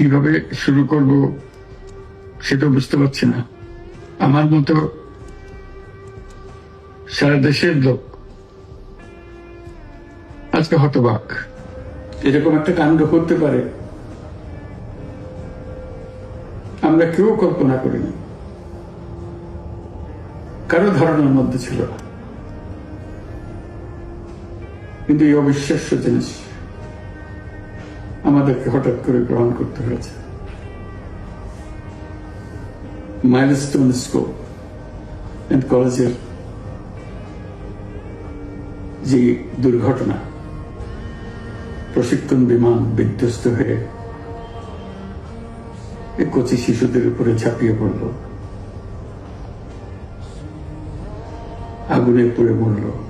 কীভাবে শুরু করব সেটা বুঝতে পারছি না। আমার মতো সারা দেশের লোক আজকে হতবাক। এরকম একটা কাণ্ড করতে পারে। আমরা কেউ কল্পনা করিনি। কারও ধারণার মধ্যে ছিল কিন্তু এই অবিশ্বাস্য জিনিস আমাদেরকে হঠাৎ করে গ্রহণ করতে হয়েছে। মাইলস্টোন স্কোপ এন্ড কলেজের যে দুর্ঘটনা, প্রশিক্ষণ বিমান বিধ্বস্ত হয়ে কচি শিশুদের উপরে ঝাঁপিয়ে পড়ল। আগুনে পুড়ে মরল।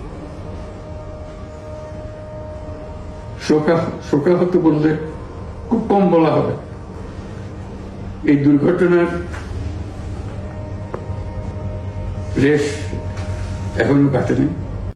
শোকা- শোকাহত বললে খুব কম বলা হবে। এই দুর্ঘটনার রেশ এখনও কাটেনি